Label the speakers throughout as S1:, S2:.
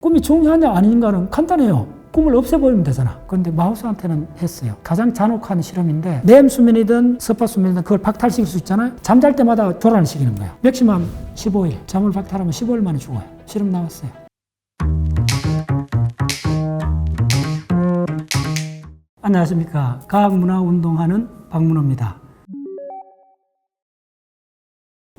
S1: 꿈이 중요하냐 아닌가는 간단해요. 꿈을 없애버리면 되잖아. 근데 마우스한테는 했어요. 가장 잔혹한 실험인데 램 수면이든 스파 수면이든 그걸 박탈시킬 수 있잖아요. 잠잘 때마다 교란을 시키는 거예요. 맥시멈 15일. 잠을 박탈하면 15일 만에 죽어요. 실험 나왔어요. 안녕하십니까. 과학문화운동하는 박문호입니다.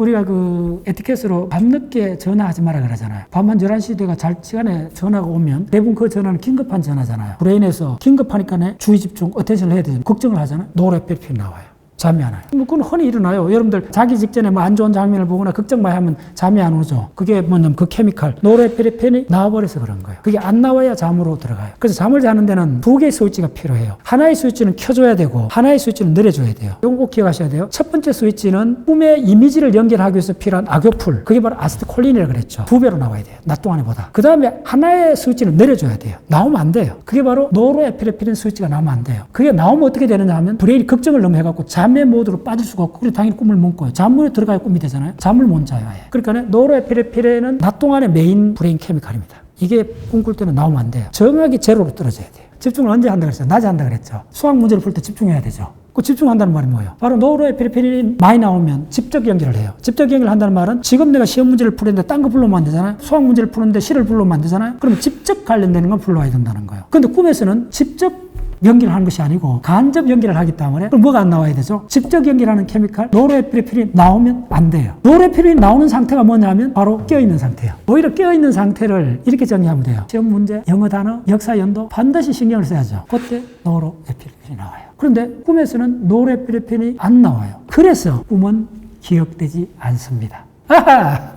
S1: 우리가 그 에티켓으로 밤늦게 전화하지 마라 그러잖아요. 밤 한 11시 돼가 잘 시간에 전화가 오면 대부분 그 전화는 긴급한 전화잖아요. 브레인에서 긴급하니까 주의 집중, 어텐션을 해야 되잖아요. 걱정을 하잖아요. 노래 펠필 나와요. 잠이 안 와요. 뭐 그건 흔히 일어나요. 여러분들 자기 직전에 뭐 안 좋은 장면을 보거나 걱정 많이 하면 잠이 안 오죠. 그게 뭐냐면 그 케미칼 노래페리펜이 나와버려서 그런 거예요. 그게 안 나와야 잠으로 들어가요. 그래서 잠을 자는 데는 두 개의 스위치가 필요해요. 하나의 스위치는 켜줘야 되고 하나의 스위치는 내려줘야 돼요. 이거 꼭 기억하셔야 돼요. 첫 번째 스위치는 꿈의 이미지를 연결하기 위해서 필요한 악효풀. 그게 바로 아스트콜린이라고 그랬죠. 두 배로 나와야 돼요. 낮 동안에보다. 그 다음에 하나의 스위치는 내려줘야 돼요. 나오면 안 돼요. 그게 바로 노로에피레피린 스위치가 나오면 안 돼요. 그게 나오면 어떻게 되느냐 하면 브레인이 걱정을 너무 해갖고 잠의 모드로 빠질 수가 없고 그래서 당연히 꿈을 못 꿔요. 잠물에 들어가야 꿈이 되잖아요. 잠을 못 자요. 아예. 그러니까 노로에피레피렌은 낮 동안의 메인 브레인 케미칼입니다. 이게 꿈꿀 때는 나오면 안 돼요. 정확히 제로로 떨어져야 돼요. 집중을 언제 한다 그랬어요? 낮에 한다 그랬죠. 수학 문제를 풀 때 집중해야 되죠. 그 집중한다는 말이 뭐예요? 바로 노로에피레피린이 많이 나오면 집적 연결을 해요. 집적 연결을 한다는 말은 지금 내가 시험 문제를 풀는데 딴 거 불러오면 안 되잖아요. 수학 문제를 푸는데 시를 불러오면 안 되잖아요. 그러면 직접 관련되는 걸 불러와야 된다는 거예요. 근데 꿈에서는 직접 연기를 하는 것이 아니고 간접 연기를 하기 때문에 그럼 뭐가 안 나와야 되죠? 직접 연기라는 케미칼 노르에피네프린이 나오면 안 돼요. 노르에피린이 나오는 상태가 뭐냐면 바로 깨어있는 상태예요. 오히려 깨어있는 상태를 이렇게 정리하면 돼요. 시험 문제, 영어 단어, 역사 연도 반드시 신경을 써야죠. 그때 노르에피네프린이 나와요. 그런데 꿈에서는 노르에피네프린이 안 나와요. 그래서 꿈은 기억되지 않습니다. 아하!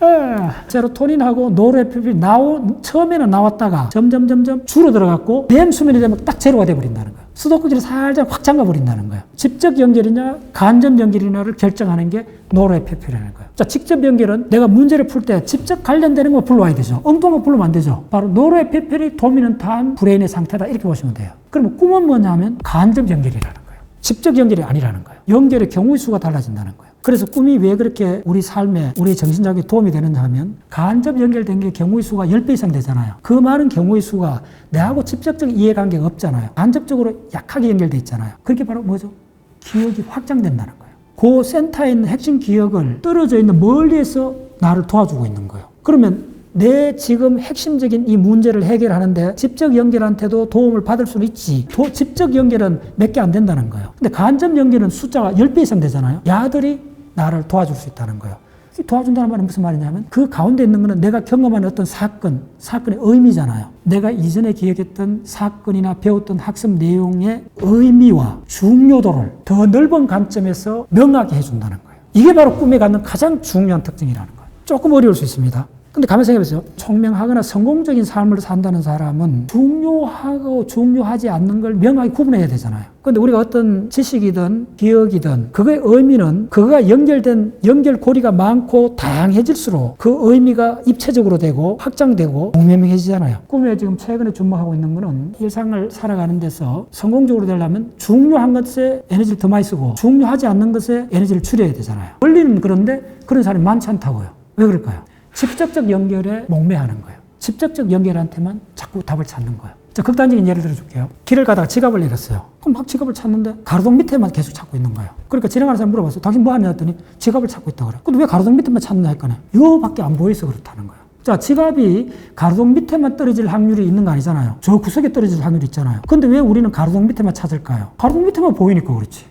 S1: 아, 세로토닌하고 노르에피린 나오 처음에는 나왔다가 점점 점점 줄어 들어갔고 뱀 수면이 되면 딱 제로가 돼 버린다는 거예요. 수도꼭지를 살짝 확 잠가 버린다는 거예요. 직접 연결이냐 간접 연결이냐를 결정하는 게 노르에피린이라는 거예요. 자, 직접 연결은 내가 문제를 풀 때 직접 관련되는 거 불러와야 되죠. 엉뚱한 거 불러면 안 되죠. 바로 노르에피린이 도미넌트한 브레인의 상태다 이렇게 보시면 돼요. 그러면 꿈은 뭐냐면 간접 연결이라는 거예요. 직접 연결이 아니라는 거예요. 연결의 경우의 수가 달라진다는 거예요. 그래서 꿈이 왜 그렇게 우리 삶에 우리 정신적인 도움이 되느냐 하면 간접 연결된 게 경우의 수가 10배 이상 되잖아요. 그 많은 경우의 수가 내하고 직접적 이해관계가 없잖아요. 간접적으로 약하게 연결돼 있잖아요. 그게 바로 뭐죠? 기억이 확장된다는 거예요. 그 센터에 있는 핵심 기억을 떨어져 있는 멀리에서 나를 도와주고 있는 거예요. 그러면 내 지금 핵심적인 이 문제를 해결하는데 직접 연결한테도 도움을 받을 수는 있지. 도, 직접 연결은 몇 개 안 된다는 거예요. 근데 간접 연결은 숫자가 10배 이상 되잖아요. 야들이 나를 도와줄 수 있다는 거예요. 이 도와준다는 말은 무슨 말이냐면 그 가운데 있는 거는 내가 경험한 어떤 사건, 사건의 의미잖아요. 내가 이전에 기억했던 사건이나 배웠던 학습 내용의 의미와 중요도를 더 넓은 관점에서 명확히 해준다는 거예요. 이게 바로 꿈에 갖는 가장 중요한 특징이라는 거예요. 조금 어려울 수 있습니다. 근데 가만 생각해보세요. 총명하거나 성공적인 삶을 산다는 사람은 중요하고 중요하지 않는 걸 명확히 구분해야 되잖아요. 근데 우리가 어떤 지식이든 기억이든 그거의 의미는 그거가 연결된 연결고리가 많고 다양해질수록 그 의미가 입체적으로 되고 확장되고 공명해지잖아요. 꿈에 지금 최근에 주목하고 있는 거는 일상을 살아가는 데서 성공적으로 되려면 중요한 것에 에너지를 더 많이 쓰고 중요하지 않는 것에 에너지를 줄여야 되잖아요. 원리는 그런데 그런 사람이 많지 않다고요. 왜 그럴까요? 직접적 연결에 목매하는 거예요. 직접적 연결한테만 자꾸 답을 찾는 거예요. 자, 극단적인 예를 들어줄게요. 길을 가다가 지갑을 잃었어요. 그럼 막 지갑을 찾는데 가로등 밑에만 계속 찾고 있는 거예요. 그러니까 지나가는 사람 물어봤어요. 당신 뭐 하냐 했더니 지갑을 찾고 있다 그래. 근데 왜 가로등 밑에만 찾느냐 했거든. 요밖에 안 보여서 그렇다는 거예요. 자, 지갑이 가로등 밑에만 떨어질 확률이 있는 거 아니잖아요. 저 구석에 떨어질 확률이 있잖아요. 근데 왜 우리는 가로등 밑에만 찾을까요? 가로등 밑에만 보이니까 그렇지.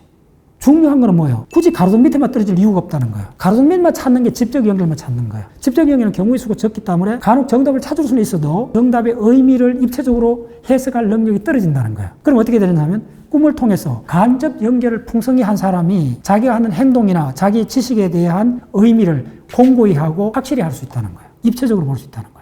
S1: 중요한 거는 뭐예요? 굳이 가로등 밑에만 떨어질 이유가 없다는 거예요. 가로등 밑만 찾는 게 집적 연결만 찾는 거예요. 집적 연결은 경우의 수가 적기 때문에 간혹 정답을 찾을 수는 있어도 정답의 의미를 입체적으로 해석할 능력이 떨어진다는 거예요. 그럼 어떻게 되느냐 하면 꿈을 통해서 간접 연결을 풍성히 한 사람이 자기가 하는 행동이나 자기 지식에 대한 의미를 공고히 하고 확실히 할 수 있다는 거예요. 입체적으로 볼 수 있다는 거예요.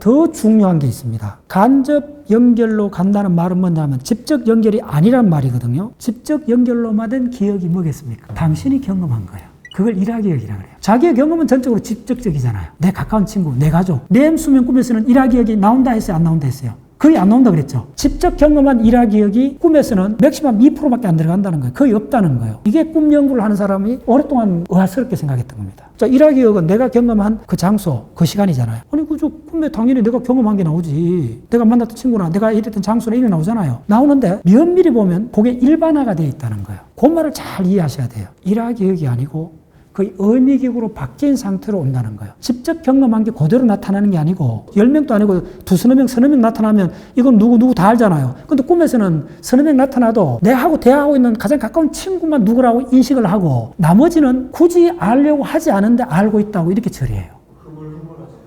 S1: 더 중요한 게 있습니다. 간접 연결로 간다는 말은 뭐냐면 직접 연결이 아니란 말이거든요. 직접 연결로만 된 기억이 뭐겠습니까? 당신이 경험한 거예요. 그걸 일화기억이라 그래요. 자기의 경험은 전적으로 직접적이잖아요. 내 가까운 친구, 내 가족. 내 수면 꿈에서는 일화기억이 나온다 했어요? 안 나온다 했어요? 거의 안 나온다 그랬죠. 직접 경험한 일화 기억이 꿈에서는 맥시멈 2%밖에 안 들어간다는 거예요. 거의 없다는 거예요. 이게 꿈 연구를 하는 사람이 오랫동안 의아스럽게 생각했던 겁니다. 자, 일화 기억은 내가 경험한 그 장소, 그 시간이잖아요. 아니, 그저 꿈에 당연히 내가 경험한 게 나오지. 내가 만났던 친구나 내가 일했던 장소나 이게 나오잖아요. 나오는데 면밀히 보면 그게 일반화가 되어 있다는 거예요. 그 말을 잘 이해하셔야 돼요. 일화 기억이 아니고 거의 의미기구로 바뀐 상태로 온다는 거예요. 직접 경험한 게 그대로 나타나는 게 아니고, 10명도 아니고 두서너 명, 서너 명 나타나면 이건 누구, 누구 다 알잖아요. 근데 꿈에서는 서너 명 나타나도 내하고 대화하고 있는 가장 가까운 친구만 누구라고 인식을 하고, 나머지는 굳이 알려고 하지 않은데 알고 있다고 이렇게 처리해요.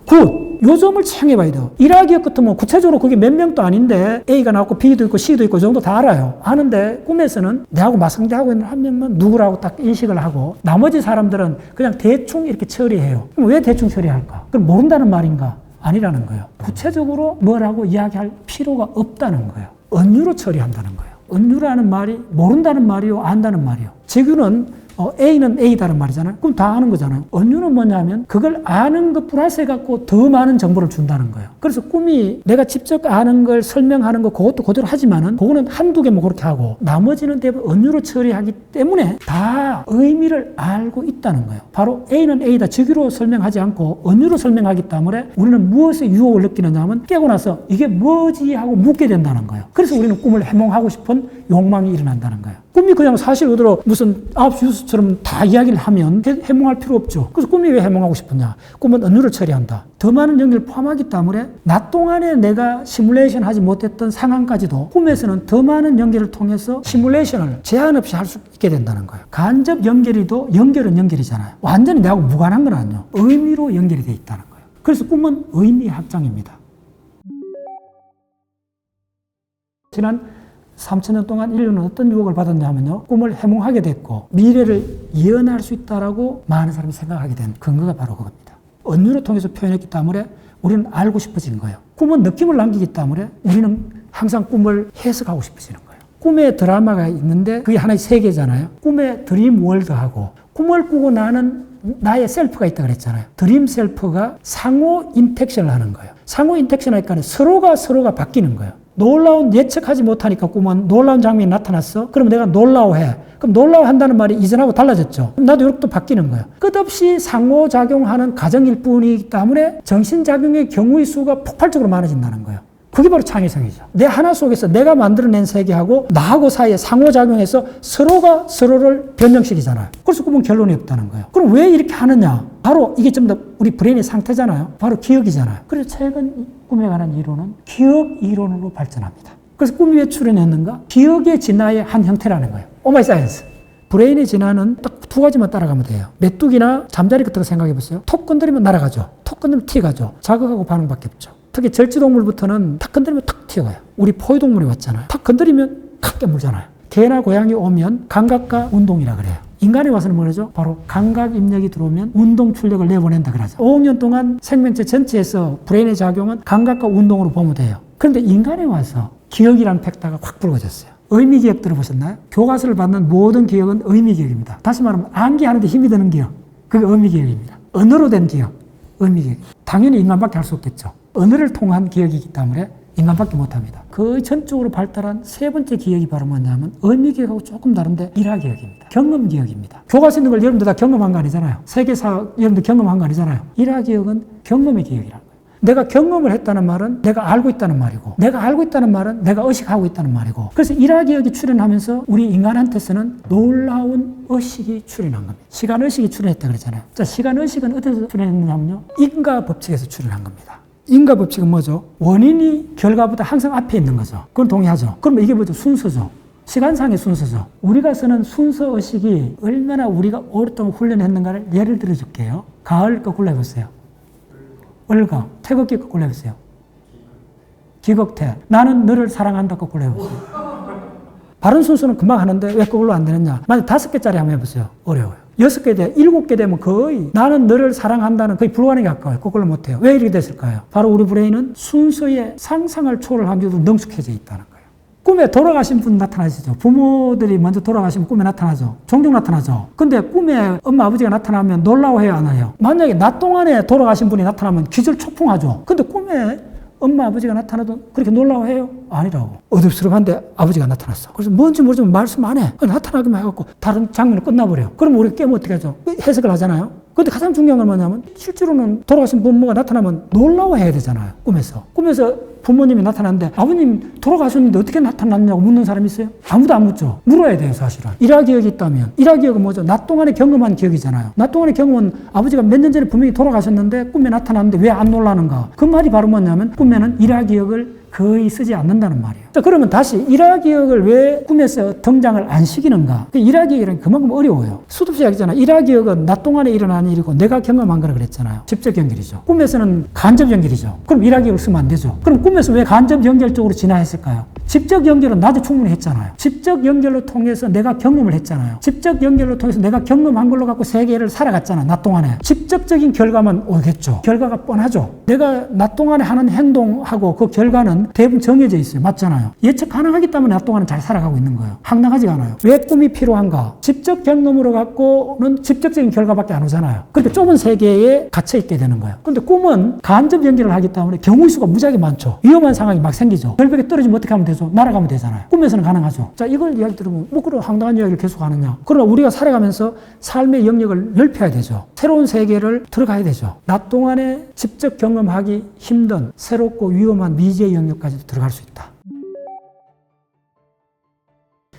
S1: 굿! 요점을 창해봐야 돼요. 일하기업 같으면 구체적으로 그게 몇 명도 아닌데 A가 나왔고 B도 있고 C도 있고 이 정도 다 알아요. 아는데 꿈에서는 내하고 맞상대하고 있는 한 명만 누구라고 딱 인식을 하고 나머지 사람들은 그냥 대충 이렇게 처리해요. 그럼 왜 대충 처리할까? 그럼 모른다는 말인가? 아니라는 거예요. 구체적으로 뭐라고 이야기할 필요가 없다는 거예요. 언유로 처리한다는 거예요. 언유라는 말이 모른다는 말이요, 안다는 말이요. 지구는 어, A는 A다는 말이잖아요. 그럼 다 아는 거잖아요. 언유는 뭐냐면 그걸 아는 것 플러스 해갖고 더 많은 정보를 준다는 거예요. 그래서 꿈이 내가 직접 아는 걸 설명하는 거 그것도 그대로 하지만은 그거는 한두 개 뭐 그렇게 하고 나머지는 대부분 언유로 처리하기 때문에 다 의미를 알고 있다는 거예요. 바로 A는 A다. 즉위로 설명하지 않고 언유로 설명하기 때문에 우리는 무엇에 유혹을 느끼느냐 하면 깨고 나서 이게 뭐지 하고 묻게 된다는 거예요. 그래서 우리는 꿈을 해몽하고 싶은 욕망이 일어난다는 거예요. 꿈이 그냥 사실 그대로 무슨 아홉 시 뉴스처럼 다 이야기를 하면 해- 해몽할 필요 없죠. 그래서 꿈이 왜 해몽하고 싶었냐? 꿈은 언유를 처리한다. 더 많은 연기를 포함하기 때문에 낮 동안에 내가 시뮬레이션 하지 못했던 상황까지도 꿈에서는 더 많은 연기를 통해서 시뮬레이션을 제한 없이 할 수 있게 된다는 거예요. 간접 연결이도 연결은 연결이잖아요. 완전히 내하고 무관한 건 아니에요. 의미로 연결이 돼 있다는 거예요. 그래서 꿈은 의미 확장입니다. 지난 3천년 동안 인류는 어떤 유혹을 받았냐 하면요. 꿈을 해몽하게 됐고 미래를 예언할 수 있다라고 많은 사람이 생각하게 된 근거가 바로 그겁니다. 언유를 통해서 표현했기 때문에 우리는 알고 싶어진 거예요. 꿈은 느낌을 남기기 때문에 우리는 항상 꿈을 해석하고 싶어지는 거예요. 꿈에 드라마가 있는데 그게 하나의 세계잖아요. 꿈에 드림 월드하고 꿈을 꾸고 나는 나의 셀프가 있다 그랬잖아요. 드림 셀프가 상호 인텍션을 하는 거예요. 상호 인텍션 하니까 서로가 서로가 바뀌는 거예요. 놀라운 예측하지 못하니까 꿈은 놀라운 장면이 나타났어. 그럼 내가 놀라워해. 그럼 놀라워한다는 말이 이전하고 달라졌죠. 그럼 나도 이렇게 또 바뀌는 거예요. 끝없이 상호작용하는 과정일 뿐이기 때문에 정신작용의 경우의 수가 폭발적으로 많아진다는 거예요. 그게 바로 창의성이죠. 내 하나 속에서 내가 만들어낸 세계하고 나하고 사이에 상호작용해서 서로가 서로를 변형시키잖아요. 그래서 꿈은 결론이 없다는 거예요. 그럼 왜 이렇게 하느냐? 바로 이게 좀 더 우리 브레인의 상태잖아요. 바로 기억이잖아요. 그래서 최근 꿈에 관한 이론은 기억 이론으로 발전합니다. 그래서 꿈이 왜 출현했는가? 기억의 진화의 한 형태라는 거예요. 오마이 사이언스. 브레인의 진화는 딱 두 가지만 따라가면 돼요. 메뚜기나 잠자리 같은 거 생각해 보세요. 톡 건드리면 날아가죠. 톡 건드리면 튀어가죠. 자극하고 반응밖에 없죠. 특히 절지동물부터는 탁 건드리면 탁 튀어가요. 우리 포유동물이 왔잖아요. 탁 건드리면 탁 깨물잖아요. 개나 고양이 오면 감각과 운동이라 그래요. 인간에 와서는 뭐죠? 바로 감각 입력이 들어오면 운동 출력을 내보낸다 그러죠. 5억 년 동안 생명체 전체에서 브레인의 작용은 감각과 운동으로 보면 돼요. 그런데 인간에 와서 기억이라는 팩터가 확 불거졌어요. 의미 기억 들어보셨나요? 교과서를 받는 모든 기억은 의미 기억입니다. 다시 말하면 암기하는데 힘이 드는 기억. 그게 의미 기억입니다. 언어로 된 기억. 의미 기억. 당연히 인간밖에 할 수 없겠죠. 언어를 통한 기억이기 때문에 인간밖에 못합니다. 그 전적으로 발달한 세 번째 기억이 바로 뭐냐면 의미 기억하고 조금 다른데 일화 기억입니다. 경험 기억입니다. 교과서 있는 걸 여러분들 다 경험한 거 아니잖아요. 세계사 여러분들 경험한 거 아니잖아요. 일화 기억은 경험의 기억이라는 거예요. 내가 경험을 했다는 말은 내가 알고 있다는 말이고 내가 알고 있다는 말은 내가 의식하고 있다는 말이고 그래서 일화 기억이 출현하면서 우리 인간한테서는 놀라운 의식이 출현한 겁니다. 시간 의식이 출현했다 그랬잖아요. 자, 시간 의식은 어디서 출현했느냐면요. 인과 법칙에서 출현한 겁니다. 인과 법칙은 뭐죠? 원인이 결과보다 항상 앞에 있는 거죠. 그건 동의하죠. 그러면 이게 뭐죠? 순서죠. 시간상의 순서죠. 우리가 쓰는 순서 의식이 얼마나 우리가 오랫동안 훈련했는가를 예를 들어 줄게요. 가을 거 골라보세요. 을가, 태극기 거 골라보세요. 기극태, 나는 너를 사랑한다 거 골라보세요. 바른 순서는 금방 하는데 왜 그걸로 안 되느냐? 만약 다섯 개짜리 한번 해보세요. 어려워요. 여섯 개 돼, 일곱 개 되면 거의 나는 너를 사랑한다는 거의 불가능에 가까워요. 그걸로 못해요. 왜 이렇게 됐을까요? 바로 우리 브레인은 순서의 상상을 초월하기도 능숙해져 있다는 거예요. 꿈에 돌아가신 분 나타나시죠. 부모들이 먼저 돌아가시면 꿈에 나타나죠. 종종 나타나죠. 근데 꿈에 엄마 아버지가 나타나면 놀라워해요, 안 해요? 만약에 낮 동안에 돌아가신 분이 나타나면 기절 초풍하죠. 근데 꿈에 엄마 아버지가 나타나도 그렇게 놀라워해요? 아니라고. 어둡스러운데 아버지가 나타났어. 그래서 뭔지 모르지만 말씀 안 해. 나타나기만 해갖고 다른 장면이 끝나버려요. 그럼 우리 깨면 어떻게 하죠? 해석을 하잖아요. 근데 가장 중요한 건 뭐냐면 실제로는 돌아가신 부모가 나타나면 놀라워해야 되잖아요. 꿈에서. 꿈에서 부모님이 나타났는데 아버님 돌아가셨는데 어떻게 나타났냐고 묻는 사람이 있어요? 아무도 안 묻죠. 물어야 돼요, 사실은. 일화 기억이 있다면. 일화 기억은 뭐죠? 낮 동안에 경험한 기억이잖아요. 낮 동안에 경험은 아버지가 몇 년 전에 분명히 돌아가셨는데 꿈에 나타났는데 왜 안 놀라는가? 그 말이 바로 뭐냐면 꿈에는 일화 기억을 거의 쓰지 않는다는 말이에요. 자, 그러면 다시 일화 기억을 왜 꿈에서 등장을 안 시키는가? 그 일화 기억이란 그만큼 어려워요. 수도시 이야기잖아. 일화 기억은 낮 동안에 일어난 일이고 내가 경험한 거라 그랬잖아요. 직접 연결이죠. 꿈에서는 간접 연결이죠. 그럼 일화 기억을 쓰면 안 되죠. 그럼 꿈에서 왜 간접 연결 쪽으로 진화했을까요? 직접 연결은 나도 충분히 했잖아요. 직접 연결로 통해서 내가 경험을 했잖아요. 직접 연결로 통해서 내가 경험한 걸로 갖고 세계를 살아갔잖아. 낮 동안에. 직접적인 결과만 오겠죠. 결과가 뻔하죠. 내가 낮 동안에 하는 행동하고 그 결과는 대부분 정해져 있어요. 맞잖아요. 예측 가능하기 때문에 낮 동안은 잘 살아가고 있는 거예요. 황당하지가 않아요. 왜 꿈이 필요한가? 직접 경험으로 갖고는 직접적인 결과밖에 안 오잖아요. 그러니까 좁은 세계에 갇혀 있게 되는 거예요. 근데 꿈은 간접 연결을 하기 때문에 경우의 수가 무지하게 많죠. 위험한 상황이 막 생기죠. 절벽에 떨어지면 어떻게 하면 되죠? 날아가면 되잖아요. 꿈에서는 가능하죠. 자, 이걸 이야기 들으면 뭐 그런 황당한 이야기를 계속 하느냐. 그러나 우리가 살아가면서 삶의 영역을 넓혀야 되죠. 새로운 세계를 들어가야 되죠. 낮 동안에 직접 경험하기 힘든 새롭고 위험한 미지의 영역 까지도 들어갈 수 있다.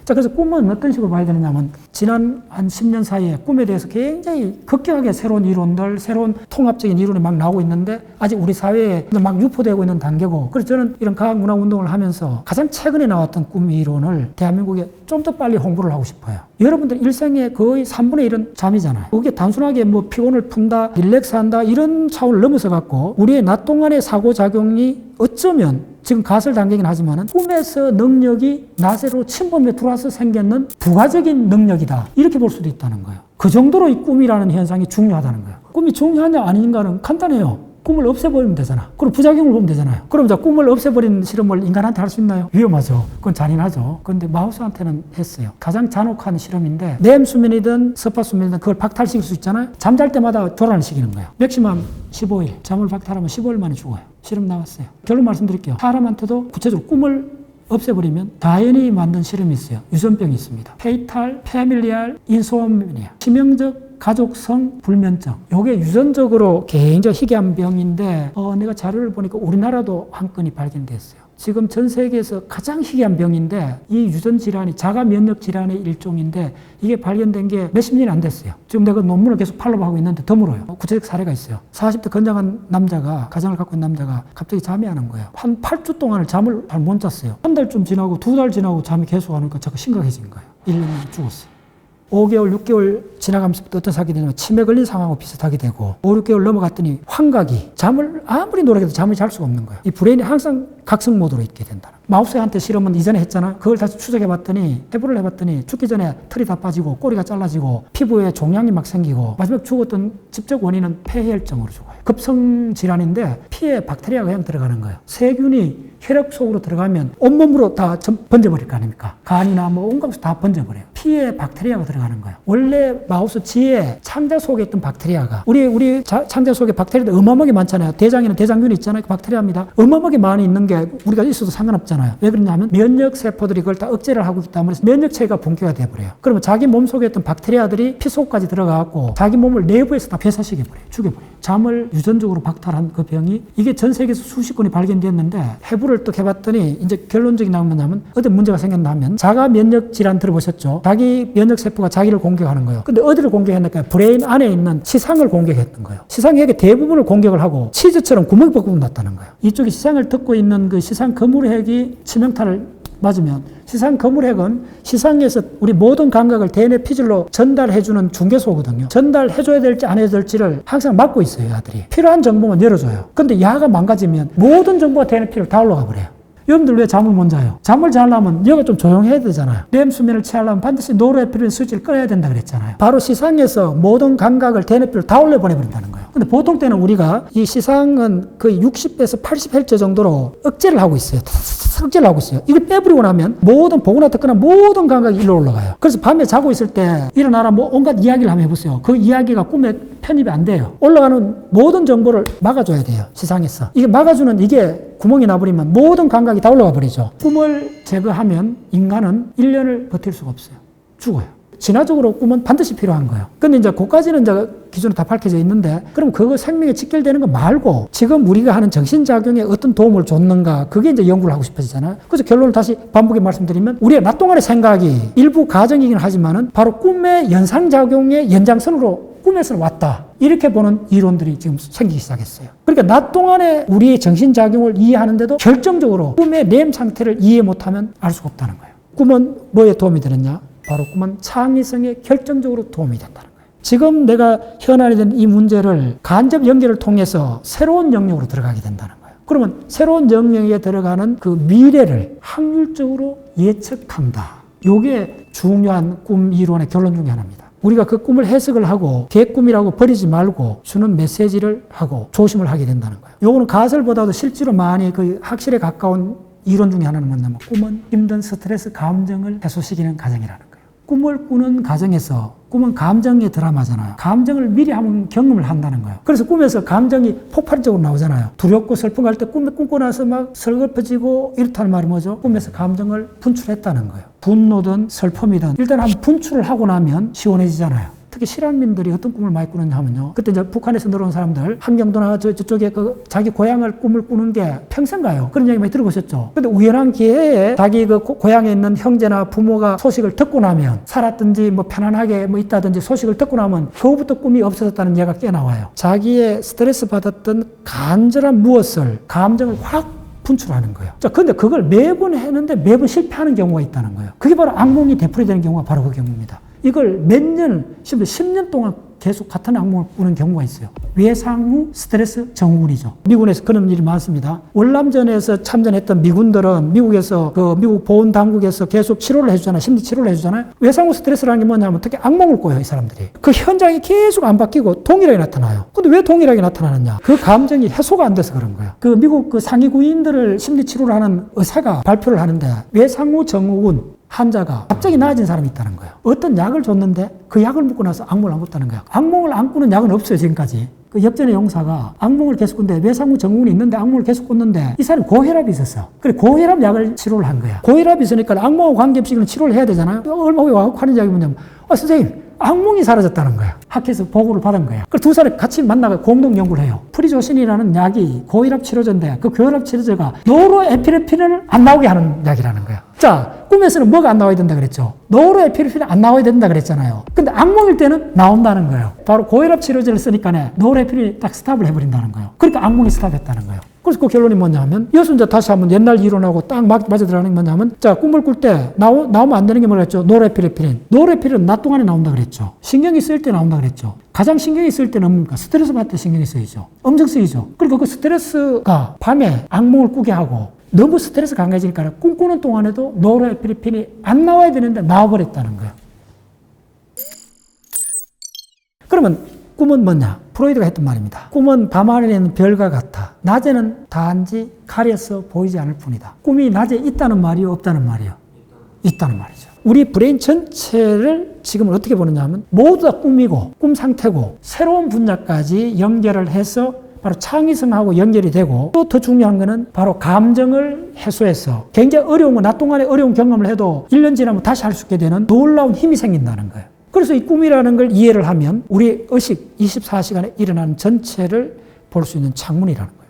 S1: 자, 그래서 꿈은 어떤 식으로 봐야 되느냐면, 지난 한 10년 사이에 꿈에 대해서 굉장히 급격하게 새로운 이론들, 새로운 통합적인 이론이 막 나오고 있는데, 아직 우리 사회에 막 유포되고 있는 단계고, 그래서 저는 이런 과학문화 운동을 하면서 가장 최근에 나왔던 꿈 이론을 대한민국에 좀 더 빨리 홍보를 하고 싶어요. 여러분들 일생의 거의 3분의 1은 잠이잖아요. 그게 단순하게 뭐 피곤을 푼다, 릴렉스 한다, 이런 차원을 넘어서 갖고, 우리의 낮 동안의 사고작용이 어쩌면 지금 가설 단계긴 하지만은 꿈에서 능력이 낮으로 침범에 들어와서 생겼는 부가적인 능력이다. 이렇게 볼 수도 있다는 거예요. 그 정도로 이 꿈이라는 현상이 중요하다는 거예요. 꿈이 중요하냐 아닌가는 간단해요. 꿈을 없애버리면 되잖아. 그럼 부작용을 보면 되잖아요. 그럼 자 꿈을 없애버리는 실험을 인간한테 할 수 있나요? 위험하죠. 그건 잔인하죠. 그런데 마우스한테는 했어요. 가장 잔혹한 실험인데 냄 수면이든 스파 수면이든 그걸 박탈시킬 수 있잖아요. 잠잘 때마다 교란을 시키는 거예요. 맥시멈 15일. 잠을 박탈하면 15일 만에 죽어요. 실험 나왔어요. 결론 말씀드릴게요. 사람한테도 구체적으로 꿈을 없애버리면 다연이 만든 실험이 있어요. 유전병이 있습니다. 페이탈, 페밀리알, 인소음니아. 치명적 가족성 불면증. 요게 유전적으로 굉장히 희귀한 병인데 어, 내가 자료를 보니까 우리나라도 한 건이 발견됐어요. 지금 전 세계에서 가장 희귀한 병인데 이 유전 질환이 자가 면역 질환의 일종인데 이게 발견된 게 몇십 년이 안 됐어요. 지금 내가 논문을 계속 팔로우하고 있는데 드물어요. 구체적 사례가 있어요. 40대 건장한 남자가 가정을 갖고 있는 남자가 갑자기 잠이 안 온 거예요. 한 8주 동안을 잠을 잘 못 잤어요. 한 달쯤 지나고 두 달 지나고 잠이 계속 안 오니까 자꾸 심각해진 거예요. 1년이 죽었어요. 5개월, 6개월 지나가면서부터 어떤 사게 되냐면 치매 걸린 상황하고 비슷하게 되고 5, 6개월 넘어갔더니 환각이 잠을 아무리 노력해도 잠을 잘 수가 없는 거예요. 이 브레인이 항상 각성 모드로 있게 된다. 마우스한테 실험은 이전에 했잖아. 그걸 다시 추적해 봤더니 해부를 해봤더니 죽기 전에 털이 다 빠지고 꼬리가 잘라지고 피부에 종양이 막 생기고 마지막 죽었던 직접 원인은 폐혈증으로 죽어요. 급성 질환인데 피에 박테리아가 그냥 들어가는 거예요. 세균이 혈액 속으로 들어가면 온몸으로 다 전- 번져버릴 거 아닙니까? 간이나 뭐 온갖 다 번져버려요. 피에 박테리아가 들어가는 거예요. 원래 마우스 지에 창자 속에 있던 박테리아가 우리 우리 자- 창자 속에 박테리아도 어마어마하게 많잖아요. 대장에는 대장균이 있잖아요. 그 박테리아입니다. 어마어마하게 많이 있는 게 우리가 있어도 상관없잖아요. 왜 그러냐면 면역 세포들이 그걸 다 억제를 하고 있기 때문에 면역 체계가 붕괴가 돼 버려요. 그러면 자기 몸 속에 있던 박테리아들이 피 속까지 들어가고 자기 몸을 내부에서 다 폐사시켜 버려요. 죽여 버려요. 잠을 유전적으로 박탈한 그 병이 이게 전 세계에서 수십 건이 발견됐는데 해부를 또 해봤더니 이제 결론적인 나온 뭐냐면 어디 문제가 생겼냐면 자가 면역 질환 들어보셨죠? 자기 면역 세포가 자기를 공격하는 거예요. 근데 어디를 공격했나까? 브레인 안에 있는 시상을 공격했던 거예요. 시상액의 대부분을 공격을 하고 치즈처럼 구멍이 뻑뻑 났다는 거예요. 이쪽에 시상을 듣고 있는 그 시상 거물핵이 치명타를 맞으면 시상 거물핵은 시상에서 우리 모든 감각을 대뇌 피질로 전달해주는 중개소거든요. 전달해줘야 될지 안 해야 될지를 항상 막고 있어요, 야들이. 필요한 정보만 열어줘요. 근데 야가 망가지면 모든 정보가 대뇌 피를 다 올라가 버려요. 여러분들 왜 잠을 못 자요? 잠을 자려면 여가 좀 조용해야 되잖아요. 렘 수면을 취하려면 반드시 노르에필린 스위치를 꺼야 된다 그랬잖아요. 바로 시상에서 모든 감각을 대뇌피를 다 올려보내버린다는 거예요. 근데 보통 때는 우리가 이 시상은 거의 60에서 80Hz 정도로 억제를 하고 있어요. 삭제를 하고 있어요. 이걸 빼버리고 나면 모든 보거나 듣거나 모든 감각이 일로 올라가요. 그래서 밤에 자고 있을 때 일어나라 뭐 온갖 이야기를 한번 해보세요. 그 이야기가 꿈에 편입이 안 돼요. 올라가는 모든 정보를 막아줘야 돼요. 세상에서. 이게 막아주는 이게 구멍이 나버리면 모든 감각이 다 올라가 버리죠. 꿈을 제거하면 인간은 1년을 버틸 수가 없어요. 죽어요. 진화적으로 꿈은 반드시 필요한 거예요. 근데 이제 그까지는 이제 기준으로 다 밝혀져 있는데 그럼 그거 생명에 직결되는 거 말고 지금 우리가 하는 정신작용에 어떤 도움을 줬는가 그게 이제 연구를 하고 싶어지잖아요. 그래서 결론을 다시 반복해 말씀드리면 우리의 낮 동안의 생각이 일부 가정이긴 하지만은 바로 꿈의 연상작용의 연장선으로 꿈에서 왔다. 이렇게 보는 이론들이 지금 생기기 시작했어요. 그러니까 낮 동안에 우리의 정신작용을 이해하는데도 결정적으로 꿈의 램 상태를 이해 못하면 알 수가 없다는 거예요. 꿈은 뭐에 도움이 되느냐? 바로 꿈은 창의성에 결정적으로 도움이 된다는 거예요. 지금 내가 현안이 된 이 문제를 간접 연결을 통해서 새로운 영역으로 들어가게 된다는 거예요. 그러면 새로운 영역에 들어가는 그 미래를 확률적으로 예측한다. 요게 중요한 꿈 이론의 결론 중에 하나입니다. 우리가 그 꿈을 해석을 하고 개꿈이라고 버리지 말고 주는 메시지를 하고 조심을 하게 된다는 거예요. 요거는 가설보다도 실제로 많이 그 확실에 가까운 이론 중에 하나는 뭐냐면 꿈은 힘든 스트레스 감정을 해소시키는 과정이라는 거예요. 꿈을 꾸는 과정에서 꿈은 감정의 드라마잖아요. 감정을 미리 한번 경험을 한다는 거예요. 그래서 꿈에서 감정이 폭발적으로 나오잖아요. 두렵고 슬픈 갈때 꿈에 꿈고 나서 막 설거퍼지고 이렇다는 말이 뭐죠? 꿈에서 감정을 분출했다는 거예요. 분노든 슬픔이든 일단 한번 분출을 하고 나면 시원해지잖아요. 특히 실향민들이 어떤 꿈을 많이 꾸느냐 하면요. 그때 이제 북한에서 들어온 사람들, 함경도나 저, 저쪽에 그 자기 고향을 꿈을 꾸는 게 평생 가요. 그런 얘기 많이 들어보셨죠? 근데 우연한 기회에 자기 그 고- 고향에 있는 형제나 부모가 소식을 듣고 나면 살았든지 뭐 편안하게 뭐 있다든지 소식을 듣고 나면 그후부터 꿈이 없어졌다는 얘기가 꽤 나와요. 자기의 스트레스 받았던 간절한 무엇을, 감정을 확 분출하는 거예요. 자, 근데 그걸 매번 했는데 매번 실패하는 경우가 있다는 거예요. 그게 바로 악몽이 되풀이되는 경우가 바로 그 경우입니다. 이걸 몇 년, 심지어 10년 동안 계속 같은 악몽을 꾸는 경우가 있어요. 외상 후 스트레스 증후군이죠. 미군에서 그런 일이 많습니다. 월남전에서 참전했던 미군들은 미국에서 그 미국 보훈 당국에서 계속 치료를 해주잖아요. 심리 치료를 해주잖아요. 외상 후 스트레스라는 게 뭐냐면 특히 악몽을 꿔요, 이 사람들이. 그 현장이 계속 안 바뀌고 동일하게 나타나요. 근데 왜 동일하게 나타나느냐? 그 감정이 해소가 안 돼서 그런 거예요. 그 미국 그 상위 구인들을 심리 치료를 하는 의사가 발표를 하는데 외상 후 증후군 환자가 갑자기 나아진 사람이 있다는 거예요. 어떤 약을 줬는데 그 약을 먹고 나서 악몽을 안 꿨다는 거예요. 악몽을 안 꾸는 약은 없어요, 지금까지. 그 역전의 용사가 악몽을 계속 꾼데 외상후 증후군이 있는데 악몽을 계속 꿨는데 이 사람이 고혈압이 있었어. 그래 고혈압 약을 치료를 한 거야. 고혈압이 있으니까 악몽하고 관계없이 치료를 해야 되잖아요. 얼마 후에 하는 이야기 뭐냐면 아 선생님 악몽이 사라졌다는 거야. 학회에서 보고를 받은 거야. 그두 사람이 같이 만나서 공동 연구를 해요. 프리조신이라는 약이 고혈압 치료제인데 그 고혈압 치료제가 노로에피네핀을 안 나오게 하는 약이라는 거야. 자, 꿈에서는 뭐가 안 나와야 된다 그랬죠? 노로에피네핀이 안 나와야 된다 그랬잖아요. 근데 악몽일 때는 나온다는 거예요. 바로 고혈압 치료제를 쓰니까 노로에피네핀이 딱 스탑을 해버린다는 거예요. 그러니까 악몽이 스탑했다는 거예요. 그래서 그 결론이 뭐냐면 이제 다시 한번 옛날 이론하고 딱 맞- 맞아 들어가는 게 뭐냐면 자 꿈을 꿀 때 나오, 나오면 안 되는 게 뭐랬죠? 노래피레피린. 노래피린 낮 동안에 나온다 그랬죠. 신경이 쓰일 때 나온다 그랬죠. 가장 신경이 쓰일 때는 뭡니까? 스트레스 받을 때 신경이 쓰이죠. 엄청 쓰이죠. 그리고 그 스트레스가 밤에 악몽을 꾸게 하고 너무 스트레스 강해지니까 꿈꾸는 동안에도 노래피리핀이 안 나와야 되는데 나와버렸다는 거예요. 그러면 꿈은 뭐냐? 프로이드가 했던 말입니다. 꿈은 밤하늘에는 별과 같아. 낮에는 단지 가려서 보이지 않을 뿐이다. 꿈이 낮에 있다는 말이요, 없다는 말이요? 있다는 말이죠. 우리 브레인 전체를 지금 어떻게 보느냐 하면 모두 다 꿈이고 꿈 상태고 새로운 분야까지 연결을 해서 바로 창의성하고 연결이 되고 또 더 중요한 거는 바로 감정을 해소해서 굉장히 어려운 거, 낮 동안에 어려운 경험을 해도 1년 지나면 다시 할 수 있게 되는 놀라운 힘이 생긴다는 거예요. 그래서 이 꿈이라는 걸 이해를 하면 우리 의식 24시간에 일어나는 전체를 볼 수 있는 창문이라는 거예요.